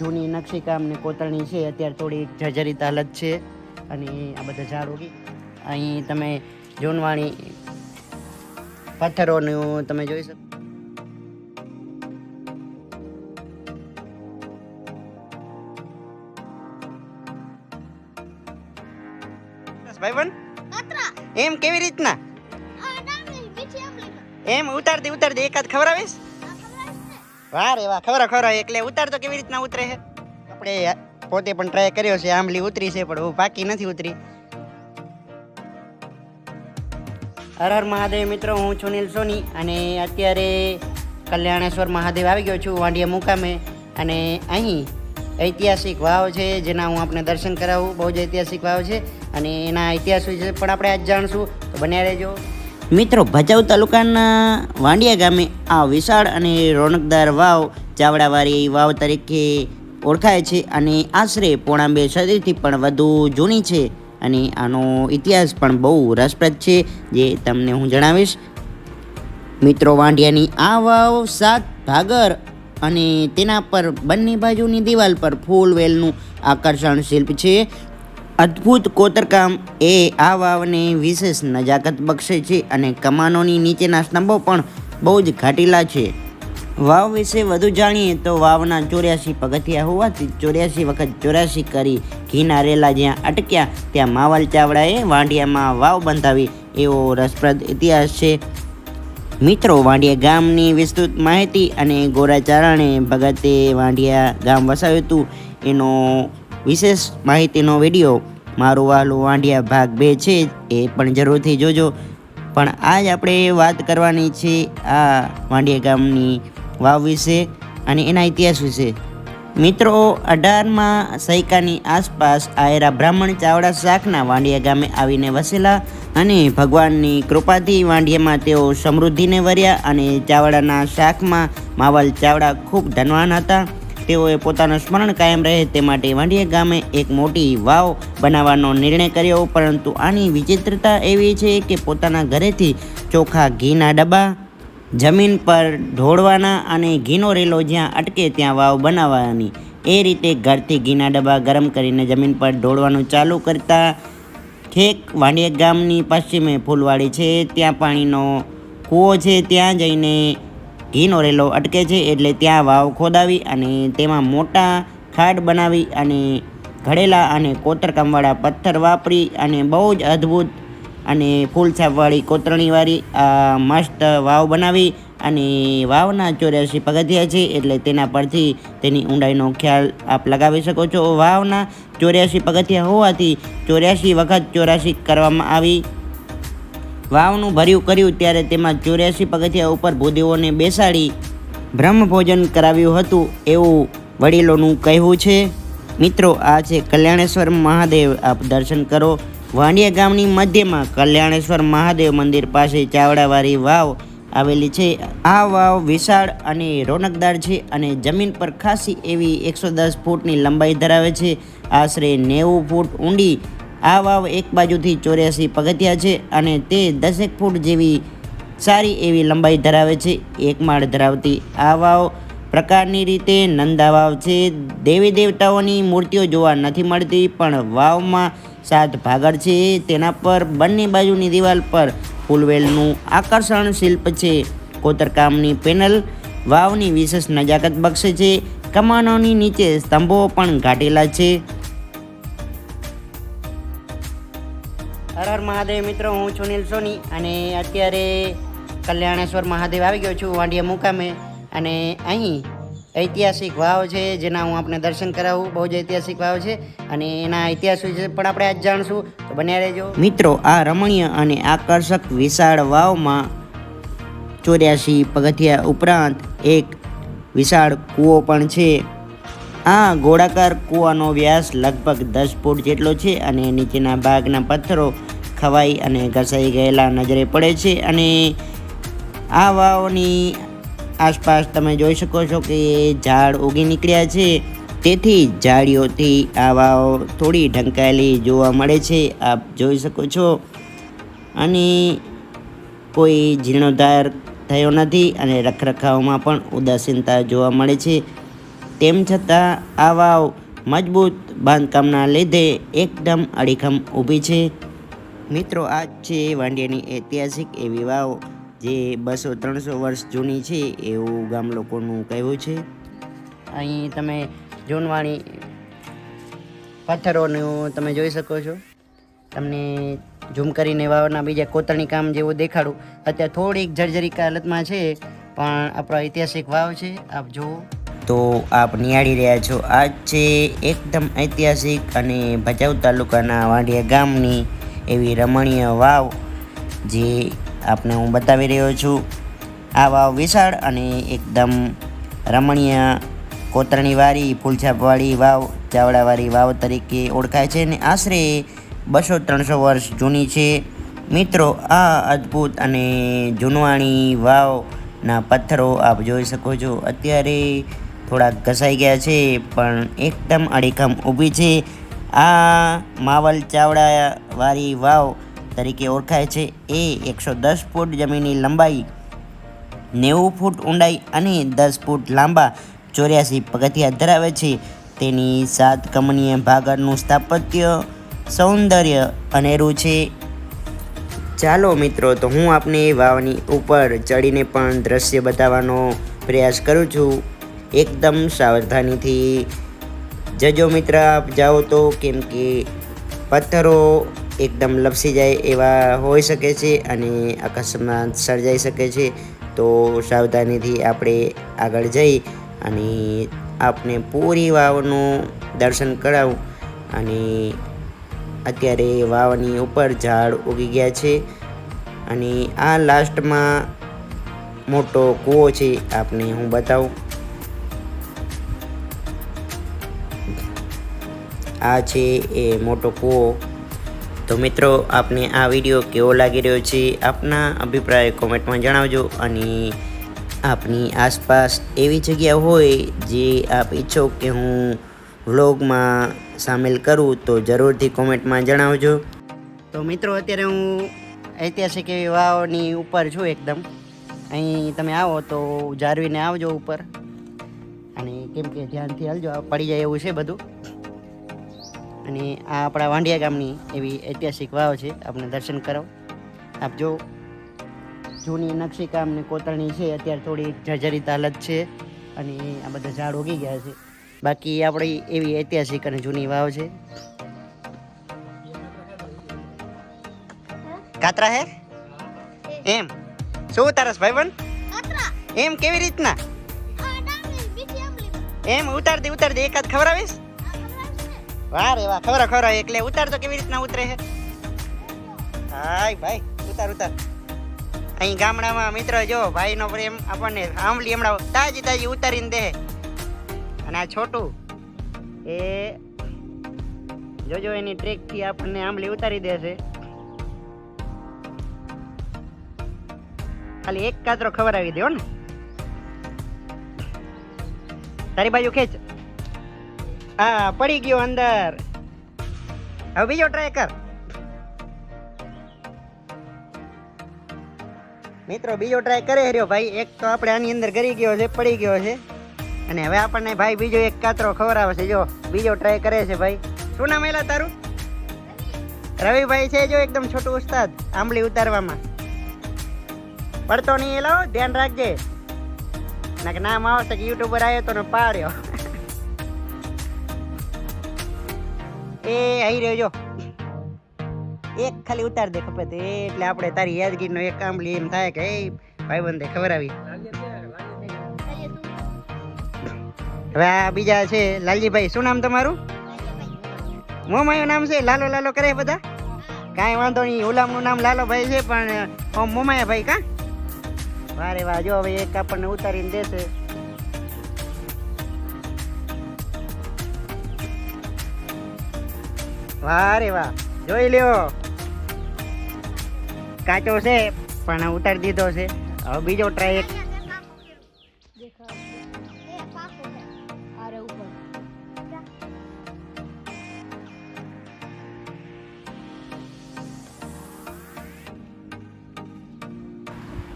જૂની નકશીકામ ને કોતરણી છે અત્યારે થોડી જર્જરિત હાલત છે અને આ બધા ઝાડ ઉગી અહીં તમે જૂનવાણી પથ્થરોનું તમે જોઈ શકો. ભાઈબંધ? એમ કેવી રીતના? એમ ઉતારતી ઉતારતી એકાદ ખવડાવીશ વાહ રે વાહ. ખબર ખબર એટલે ઉતારતો કેવી રીતના ઉતરે છે? આપણે પોતે પણ ટ્રાય કર્યો છે, આંબલી ઉતરી છે, પણ હું પાકી નથી ઉતરી. હર હર મહાદેવ મિત્રો, હું છું નીલ સોની અને અત્યારે કલ્યાણેશ્વર મહાદેવ આવી ગયો છું વાંડિયા મુકામે અને અહીં ઐતિહાસિક વાવ છે, જેના હું આપને દર્શન કરાવું, બહુ જ ઐતિહાસિક વાવ છે અને એના ઇતિહાસ વિશે પણ આપણે આજ જાણશું. તો બન્યા રહેજો. મિત્રો, ભચાઉ તાલુકાના વાંડિયા ગામે આ વિશાળ અને રોનકદાર વાવ ચાવડાવાળી વાવ તરીકે ઓળખાય છે અને આશરે પોણા બે સદીથી પણ વધુ જૂની છે અને આનો ઇતિહાસ પણ બહુ રસપ્રદ છે, જે તમને હું જણાવીશ. મિત્રો, વાંડિયાની આ વાવ સાત ભાગર અને તેના પર બંને બાજુની દિવાલ પર ફૂલ વેલનું આકર્ષણ શિલ્પ છે. અદ્ભુત કોતરકામ એ આ વાવને વિશેષ નજાકત બક્ષે છે અને કમાનોની નીચેના સ્તંભો પણ બહુ જ ઘાટીલા છે. વાવ વિશે વધુ જાણીએ તો વાવના ચોર્યાસી પગથિયા હોવાથી ચોર્યાસી વખત ચોર્યાસી કરી ઘીના રેલા જ્યાં અટક્યા ત્યાં માવલ ચાવડાએ વાંઢિયામાં વાવ બંધાવી એવો રસપ્રદ ઇતિહાસ છે. મિત્રો વાંઢિયા ગામની વિસ્તૃત માહિતી અને ગોરાચારણે ભગતે વાંઢિયા ગામ વસાવ્યું હતું. એનો વિશેષ માહિતીનો વીડિયો મારું વાલું વાંઢિયા ભાગ બે છે, એ પણ જરૂરથી જોજો. પણ આજ આપણે વાત કરવાની છે આ વાંઢિયા ગામની વાવ વિશે અને એના ઇતિહાસ વિશે. મિત્રો, અઢારમાં સૈકાની આસપાસ આયરા બ્રાહ્મણ ચાવડા શાખના વાંડિયા ગામે આવીને વસેલા અને ભગવાનની કૃપાથી વાંડિયામાં તેઓ સમૃદ્ધિને વર્યા અને ચાવડાના શાખમાં માવલ ચાવડા ખૂબ ધનવાન હતા. તેઓએ પોતાનું સ્મરણ કાયમ રહે તે માટે વાંડિયા ગામે એક મોટી વાવ બનાવવાનો નિર્ણય કર્યો, પરંતુ આની વિચિત્રતા એવી છે કે પોતાના ઘરેથી ચોખા ઘીના ડબ્બા, જમીન પર ઢોળવાના અને ઘીનો રેલો જ્યાં અટકે ત્યાં વાવ બનાવવાની. એ રીતે ઘરથી ઘીના ડબ્બા ગરમ કરીને જમીન પર ઢોળવાનું ચાલુ કરતા ઠેક વાંડિયા ગામની પશ્ચિમે ફૂલવાડી છે, ત્યાં પાણીનો કૂવો છે, ત્યાં જઈને ઘીનો રેલો અટકે છે એટલે ત્યાં વાવ ખોદાવી અને તેમાં મોટા ખાડ બનાવી અને ઘડેલા અને કોતરકામવાળા પથ્થર વાપરી અને બહુ જ અદ્ભુત અને ફૂલ છાપવાળી કોતરણીવાળી મસ્ત વાવ બનાવી અને વાવના ચોર્યાસી પગથિયા છે એટલે તેના પરથી તેની ઊંડાઈનો ખ્યાલ આપ લગાવી શકો છો. વાવના ચોર્યાસી પગથિયા હોવાથી ચોર્યાસી વખત ચોર્યાસી કરવામાં આવી વાવનું ભર્યું કર્યું ત્યારે તેમાં ચોર્યાસી પગથિયા ઉપર ભૂદેવોને બેસાડી બ્રહ્મભોજન કરાવ્યું હતું એવું વડીલોનું કહેવું છે. મિત્રો, આ છે કલ્યાણેશ્વર મહાદેવ. આપ દર્શન કરો વાંડિયા ગામની મધ્યમાં કલ્યાણેશ્વર મહાદેવ મંદિર પાસે ચાવડાવાળી વાવ આવેલી છે. આ વાવ વિશાળ અને રોનકદાર છે અને જમીન પર ખાસી એવી એકસો દસ ફૂટની લંબાઈ ધરાવે છે. આશરે નેવું ફૂટ ઊંડી આ વાવ એક બાજુથી ચોર્યાસી પગથિયા છે અને તે દસેક ફૂટ જેવી સારી એવી લંબાઈ ધરાવે છે, એક માળ ધરાવતી. આ વાવ પ્રકારની રીતે નંદા વાવ છે. દેવી દેવતાઓની મૂર્તિઓ જોવા નથી મળતી, પણ વાવમાં સાત ભાગળ છે. તેના પર બંને બાજુની દિવાલ પર ફૂલવેલનું આકર્ષણ શિલ્પ છે. કોતરકામની પેનલ વાવની વિશેષ નજાકત બક્ષે છે. કમાનોની નીચે સ્તંભો પણ ઘાટેલા છે. મહાદેવ મિત્રો, હું છું નીલ સોની અને અત્યારે કલ્યાણેશ્વર મહાદેવ આવી ગયો છું વાંડિયા મુકામે. અને અહીં ઐતિહાસિક વાવ છે, જેના હું આપને દર્શન કરાવું, બહુ જ ઐતિહાસિક વાવ છે. અને એના ઇતિહાસ વિશે પણ આપણે આજ જાણશું. તો બન્યા રહેજો. મિત્રો, આ રમણીય અને આકર્ષક વિશાળ વાવમાં ચોર્યાસી પગથિયા ઉપરાંત એક વિશાળ કૂવો પણ છે. આ ગોળાકાર કૂવાનો વ્યાસ લગભગ દસ ફૂટ જેટલો છે અને નીચેના ભાગના પથ્થરો ખવાઈ અને ઘસાઈ ગયેલા નજરે પડે છે અને આ વાવની આસપાસ તમે જોઈ શકો છો કે ઝાડ ઉગી નીકળ્યા છે. તેથી ઝાડીઓથી આ વાવ થોડી ઢંકાયેલી જોવા મળે છે, આપ જોઈ શકો છો. અને કોઈ જીર્ણોદ્ધાર થયો નથી અને રખરખાવમાં પણ ઉદાસીનતા જોવા મળે છે. તેમ છતાં આ વાવ મજબૂત બાંધકામના લીધે એકદમ અડીખમ ઊભી છે. મિત્રો, આ છે વાંડિયાની ઐતિહાસિક એવી વાવ જે બસો ત્રણસો વર્ષ જૂની છે એવું ગામ લોકોનું કહેવું છે. અહીં તમે જૂનવાણી પથ્થરોનું તમે જોઈ શકો છો. તમને ઝૂમ કરીને વાવના બીજા કોતરણી કામ જેવું દેખાડું. અત્યારે થોડીક જર્જરી હાલતમાં છે, પણ આપણો ઐતિહાસિક વાવ છે, આપ જુઓ. તો આપ નિહાળી રહ્યા છો. આ છે એકદમ ઐતિહાસિક અને ભચાઉ તાલુકાના વાંડિયા ગામની એવી રમણીય વાવ જે આપને હું બતાવી રહ્યો છું. આ વાવ વિશાળ અને એકદમ રમણીય કોતરણીવાળી ફૂલછાપવાળી વાવ, ચાવડાવાળી વાવ તરીકે ઓળખાય છે અને આશરે બસો ત્રણસો વર્ષ જૂની છે. મિત્રો, આ અદ્ભુત અને જૂનવાણી વાવના પથ્થરો આપ જોઈ શકો છો. અત્યારે થોડાક ઘસાઈ ગયા છે, પણ એકદમ અડીખમ ઊભી છે. આ માવલ ચાવડાવાળી વાવ તરીકે ઓળખાય છે. એ એકસો દસ ફૂટ જમીનની લંબાઈ નેવું ફૂટ ઊંડાઈ અને દસ ફૂટ લાંબા ચોર્યાસી પગથિયા ધરાવે છે. તેની સાત કમનીય ભાગળનું સ્થાપત્ય સૌંદર્ય અનેરું છે. ચાલો મિત્રો, તો હું આપને વાવની ઉપર ચડીને પણ દ્રશ્ય બતાવવાનો પ્રયાસ કરું છું. એકદમ સાવધાનીથી જજો મિત્ર, આપ જાઓ તો કેમ કે પથ્થરો એકદમ લપસી જાય એવા હોઈ શકે છે અને અકસ્માત સર્જાઈ શકે છે. તો સાવધાનીથી આપણે આગળ જઈ અને આપને પૂરી વાવનું દર્શન કરાવું. અને અત્યારે વાવની ઉપર ઝાડ ઉગી ગયા છે અને આ લાસ્ટમાં મોટો કૂવો છે, આપને હું બતાવું. આ છે એ મોટો કૂવો. તો મિત્રો, આપને આ વીડિયો કેવો લાગી રહ્યો છે આપના અભિપ્રાય કોમેન્ટમાં જણાવજો અને આપની આસપાસ એવી જગ્યા હોય જે આપ ઈચ્છો કે હું વ્લોગમાં સામેલ કરું તો જરૂરથી કોમેન્ટમાં જણાવજો. તો મિત્રો, અત્યારે હું ઐતિહાસિક એવી વાવની ઉપર છું એકદમ. અહીં તમે આવો તો જાળવીને આવજો ઉપર. અને કેમ કે ધ્યાનથી હાલજો પડી જાય એવું છે બધું. અને આ આપણા વાંડિયા ગામની એવી ઐતિહાસિક વાવ છે. આપણે દર્શન કરો આપ જો જૂની નકશીકામ ને કોતરણી છે અત્યારે થોડી જર્જરિત હાલત છે અને આ બધા ઝાડ ઉગી ગયા છે. બાકી આપણી એવી ઐતિહાસિક અને જૂની વાવ છે. કાતરા હે? એમ. શું ઉતારસ ભાઈબંધ? એમ કેવી રીતના? એમ ઉતાર દે ઉતાર દે એકાદ ખવડાવીશ વાહ રે ખબર ખબર એટલે ઉતાર તો કેવી રીતના ઉતરે છે? હાય ભાઈ, ઉતાર ઉતાર. અહીં ગામડામાં મિત્ર જો, ભાઈનો પ્રેમ આપણને આંબલી હમણાં તાજી તાજી ઉતારીને દે. અને આ છોટું, એ જોજો, એની ટ્રેકથી આપણને આંબલી ઉતારી દેશે ખાલી એક કાતરો ખબર આવી દો ને. તારી બાજુ ખેંચ. હા, પડી ગયો અંદર. હવે બીજો ટ્રાય કર. મિત્રો, બીજો ટ્રાય કરે રહ્યો ભાઈ. એક તો આપણે આની અંદર કરી ગયો છે, પડી ગયો છે. અને હવે આપણને ભાઈ બીજો એક કાતરો ખવડાવે છે. જો, બીજો ટ્રાય કરે છે ભાઈ. શું નામ એલા તારું? રવિભાઈ છે જો એકદમ છોટું ઉસ્તાદ, આંબલી ઉતારવામાં. પડતો નહીં એલો ધ્યાન રાખજે. ના નામ આવશે કે યુટ્યુબર આવ્યો તો પાડ્યો. એ અહીં રહેજો એક ખાલી ઉતાર દે ખબર તે, એટલે આપણે તારી યાદગીરીનો એક કામ લઈએ એમ થાય કે, એ ભાઈબંધે ખબર આવી હવે આ બીજા છે લાલજીભાઈ. શું નામ તમારું? મોમાયું નામ છે? લાલો લાલો કરે બધા? કાંઈ વાંધો નહીં ઓલામનું નામ લાલોભાઈ છે, પણ મોમાયા ભાઈ કા? વારે વાહ, જો હવે એક આપણને ઉતારીને દેશે. વારે વાહ. જોઈ લ્યો. કાચો છે, પણ ઉતારી દીધો છે. હવે બીજો ટ્રાય એક.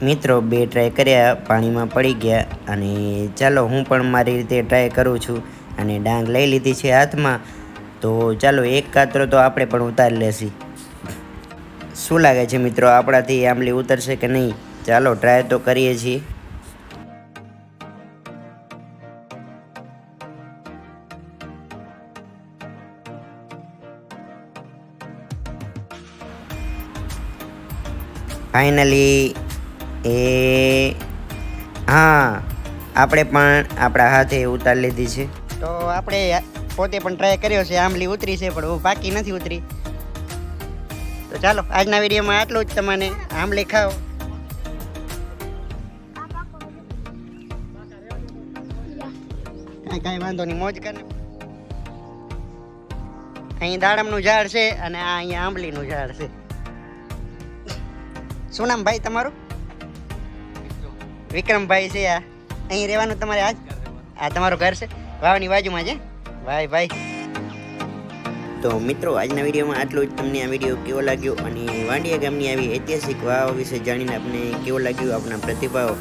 મિત્રો, બે ટ્રાય કર્યા, પાણીમાં પડી ગયા, અને ચાલો હું પણ મારી રીતે ટ્રાય કરું છું. અને ડાંગ લઈ લીધી છે હાથમાં. તો ચાલો એક કાતરો તો આપણે પણ ઉતારી લેશી. શું લાગે છે મિત્રો, આપણાથી આંબલી ઉતરશે કે નહીં? ચાલો ટ્રાય તો કરીએ છીએ. ફાઇનલી એ હા, આપણે પણ આપણા હાથે ઉતારી લીધી છે. તો આપણે પોતે પણ ટ્રાય કર્યો છે, આંબલી ઉતરી છે, પણ પાકી નથી ઉતરી. તો ચાલો, આજના વિડીયોમાં આટલું જ તમને. આંબલી ખાઓ. કાંઈ વાંધો નહીં, મોજ કરે. અહીં દાડમનું ઝાડ છે અને આ અહીંયા આંબલીનું ઝાડ છે. શું નામ ભાઈ તમારું? વિક્રમભાઈ છે આ. અહીં રહેવાનું તમારે આજ? આ તમારું ઘર છે? વાવની બાજુમાં છે? ભાઈ ભાઈ તો મિત્રો, આજના વિડીયોમાં આટલું જ. તમને આ વીડિયો કેવો લાગ્યો અને વાંડિયા ગામની આવી ઐતિહાસિક વાવ વિશે જાણીને આપને કેવો લાગ્યું આપણા પ્રતિભાવ?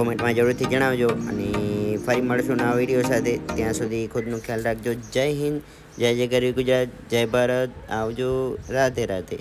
કોમેન્ટમાં જરૂરથી જણાવજો અને ફરી મળશું નવા વીડિયો સાથે. ત્યાં સુધી ખુદનો ખ્યાલ રાખજો. જય હિન્દ, જય જય ગરવી ગુજરાત, જય ભારત. આવજો, રાધે રાધે.